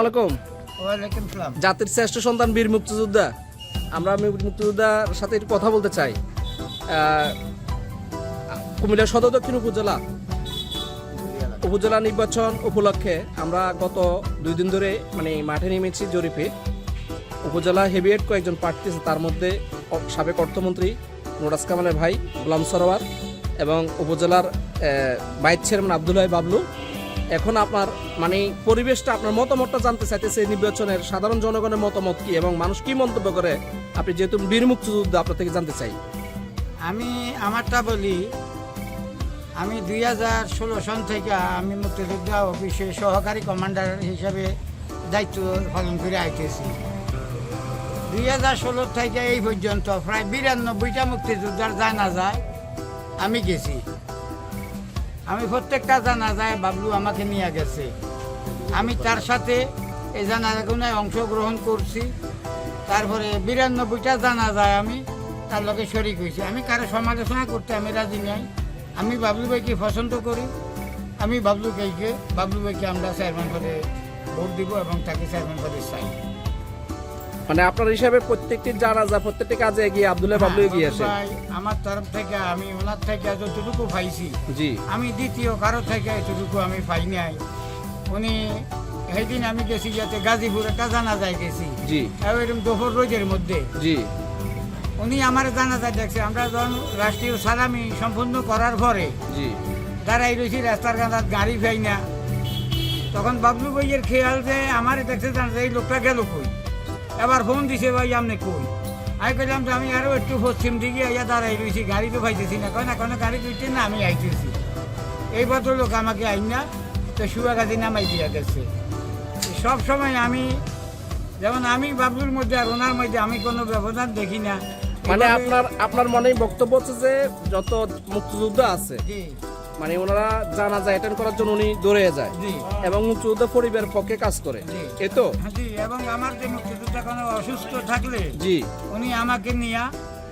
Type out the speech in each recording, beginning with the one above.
আলাইকুম। ওয়ালাইকুম সালাম। জাতির শ্রেষ্ঠ সন্তান বীর মুক্তিযোদ্ধা। আমরা মুক্তিযোদ্ধার সাথে একটু কথা বলতে চাই। কুমিল্লা সদর দক্ষিণ উপজেলা উপজেলা নির্বাচন উপলক্ষে আমরা গত দুই দিন ধরে মানে মাঠে নেমেছি জরিপে। উপজেলা হেভিয়েট কয়েকজন প্রার্থী আছে তার মধ্যে সাবেক অর্থমন্ত্রী নোরাজ কামালের ভাই গোলাম সরোয়ার এবং উপজেলার ভাইস চেয়ারম্যান আবদুল্লাহ বাবলু। এখন আপনার মানে পরিবেশটা, আপনার মতামতটা জানতে চাইতেছে নির্বাচনের সাধারণ জনগণের মতামত কি এবং মানুষ কি মন্তব্য করে? আপনি যেহেতু বীর মুক্তিযুদ্ধ, আপনার থেকে জানতে চাই। আমি আমারটা বলি, আমি দুই হাজার ষোলো সন থেকে আমি মুক্তিযোদ্ধা অফিসে সহকারী কমান্ডার হিসাবে দায়িত্ব পালন করে আইতেছি। দুই হাজার ষোলো থেকে এই পর্যন্ত প্রায় বিরানব্বইটা মুক্তিযোদ্ধার জানা যায় আমি গেছি। আমি প্রত্যেকটা জানা যায় বাবলু আমাকে নিয়ে গেছে। আমি তার সাথে এই জানাজাগুনায় অংশগ্রহণ করছি। তারপরে বিরানব্বইটা জানা যায় আমি তার লগে শরিক হয়েছি। আমি কারও সমালোচনা করতে আমি রাজি নাই। আমি বাবলু ভাইকে পছন্দ করি। আমি বাবলু ভাইকে বাবলু ভাইকে আমরা চেয়ারম্যান পদে ভোট দিব এবং তাকে চেয়ারম্যান পদে চাই। মানে আপনার হিসাবে প্রত্যেকটি জানা যায় প্রত্যেকটি কাজে এগিয়ে আবদুল্লাহ বাবলু এগিয়ে আসে। আমার তরফ থেকে আমি ওনার থেকে যতটুকু পাইছি জি। আমি দ্বিতীয় কারও থেকে এতটুকু আমি পাই নাই। উনি সেদিন আমি গেছি যাতে গাজীপুর একটা জানা যায় গেছি। জি। এরকম দুপুর রোজের মধ্যে। জি। উনি আমার জানা যায় দেখছে আমরা যখন রাষ্ট্রীয় সালামি সম্পূর্ণ করার পরে জি। দাঁড়াই রয়েছি রাস্তার কাঁদার গাড়ি পাই না। তখন বাবলু বইয়ের খেয়াল যে আমার দেখছে জানা যায় এই লোকটা গেল কই? এবার ফোন দিছে ভাই আপনি কই? আমি কইলাম যে আমি আরও একটু পশ্চিম দিকে আইয়া দাঁড়াই রয়েছি গাড়ি তো পাইতেছি না। কয় না কোনো গাড়ি তুলছে না আমি আইতেছি। এই ভদ্রলোক আমাকে আইন না তো সুয়াগাছি নামাই দিয়া গেছে। সব সময় আমি যেমন আমি বাবলুর মধ্যে আর ওনার মধ্যে আমি কোনো ব্যবধান দেখি না। মানে আপনার আপনার মনে বক্তব্য হচ্ছে যে যত মুক্তিযুদ্ধ আছে জি। মানে ওনারা জানা যায় অ্যাটেন্ড করার জন্য উনি দৌড়ে যায়। এবং মুক্তিযুদ্ধ পরিবারের পক্ষে কাজ করে। জি। এ তো? হ্যাঁ, জি এবং আমার যে মুক্তিযোদ্ধা কোনো অসুস্থ থাকলে জি। উনি আমাকে নিয়ে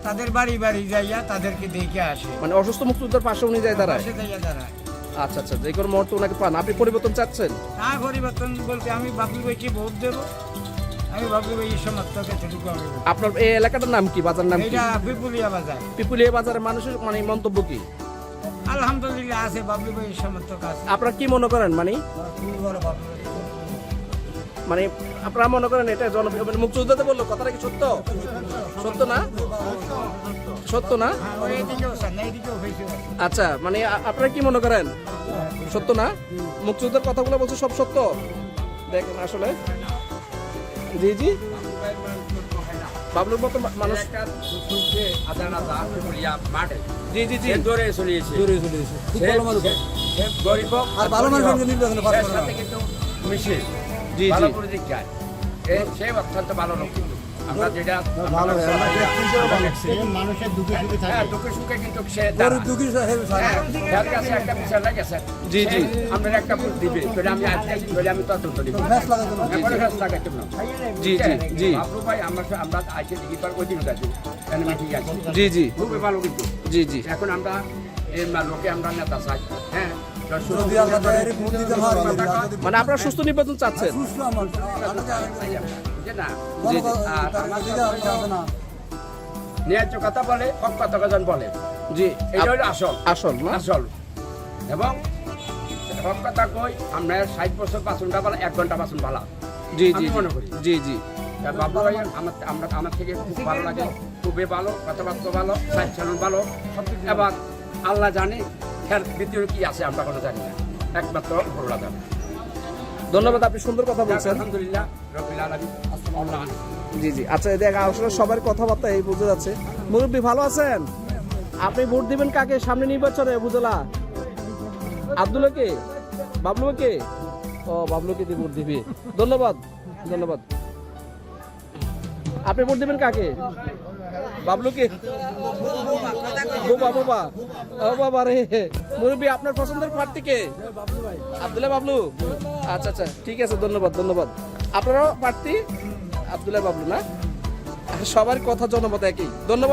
তাদের বাড়ি বাড়ি যাইয়া তাদেরকে দেখে আসে। মানে অসুস্থ মুক্তিযুদ্ধের পাশে উনি যায় দাঁড়ায়? দাঁড়ায়। আচ্ছা আচ্ছা যে কোনো মুহূর্তে ওনাকে পান। আপনি পরিবর্তন চাচ্ছেন? তা পরিবর্তন বলতে আমি বাবলু ভাইকে ভোট দেব। আমি বাবলু ভাইয়ের সমর্থক এতটুকু আপনার এই এলাকাটার নাম কি? বাজার নাম কি? এইটা বিপুলিয়া বাজার। পিপুলিয়া বাজারের মানুষের মানে মন্তব্য কি? আলহামদুলিল্লাহ আছে বাবলু ভাইয়ের সমর্থক আছে। আপনারা কি মনে করেন মানে? মানে আপনারা মনে করেন এটা জনপ্রিয় মানে মুক্তিযুদ্ধতে বলল কথাটা কি সত্য? সত্য না? সত্য না? হ্যাঁ, আচ্ছা মানে আপনারা কি মনে করেন? সত্য না? মুক্তিযুদ্ধের কথাগুলো বলছে সব সত্য। দেখেন আসলে। জি জি। বাবলুর মতো মানুষ জি জি জি। আর ভালো মানুষের নির্বাচনে পাস করে না। জি ভালো জি করে দিক যায়। সে অত্যন্ত ভালো লোক কিন্তু। আমরা যেটা ভালো আমরা ব্যক্তিগত ভালো। মানুষের দুঃখে সুখে হ্যাঁ দুঃখে সুখে কিন্তু সে গরিব দাঁড়ায়। দুঃখী সে- সে- সে- যার কাছে একটা বিচার লাগেছে জি, জি। আপনার একটা ভোট দিবে তাহলে আমি আজকে তাহলে আমি তদন্ত দিব। ফ্যাস লাগাতে না। এখন ফ্যাস লাগাইতে না জি জি জি। বাবলু ভাই আমরা আমরা আজকে দিকে ওই দিন গেছি এখানে মিটিং আছে। জি জি। খুবই ভালো কিন্তু। জি জি। এখন আমরা এই লোকে আমরা নেতা চাই। হ্যাঁ মানে আপনারা সুস্থ নির্বাচন চাচ্ছেন? না আর। ন্যায্য কথা বলে হক কথা বলে জি এটা হলো আসল। আসল না? আসল। এবং হক কথা কই আমরা ষাট বছর বাসনটা ভালো এক ঘণ্টা বাসন ভালো জি জি মনে করি। জি জি। তা ভাই আমার আমরা আমার থেকে খুব ভালো লাগে। খুবই ভালো কথাবার্তা ভালো সাইড ভালো। এবং আল্লাহ জানে দ্বিতীয় কি আছে আমরা কোনো জানি না। একমাত্র ভোলা জানে। ধন্যবাদ আপনি সুন্দর কথা বলছেন। আলহামদুলিল্লাহ জি জি। আচ্ছা দেখ আসলে সবার কথাবার্তা এই বুঝে যাচ্ছে। মুরব্বী ভালো আছেন? আপনি ভোট দিবেন কাকে? সামনে নির্বাচনে বুঝলা আব্দুলকে বাবলুকে ও বাবলুকে দিয়ে ভোট দিবি। ধন্যবাদ ধন্যবাদ। আপনি ভোট দিবেন কাকে? বাবলুকে বোবা বোবা ও বাবা রে, মুরব্বী, আপনার পছন্দের প্রার্থী কে? আব্দুল্লাহ বাবলু। আচ্ছা আচ্ছা ঠিক আছে, ধন্যবাদ ধন্যবাদ। আপনারও প্রার্থী আবদুল্লাহ বাবলু না? সবার কথা জনমত একই। ধন্যবাদ।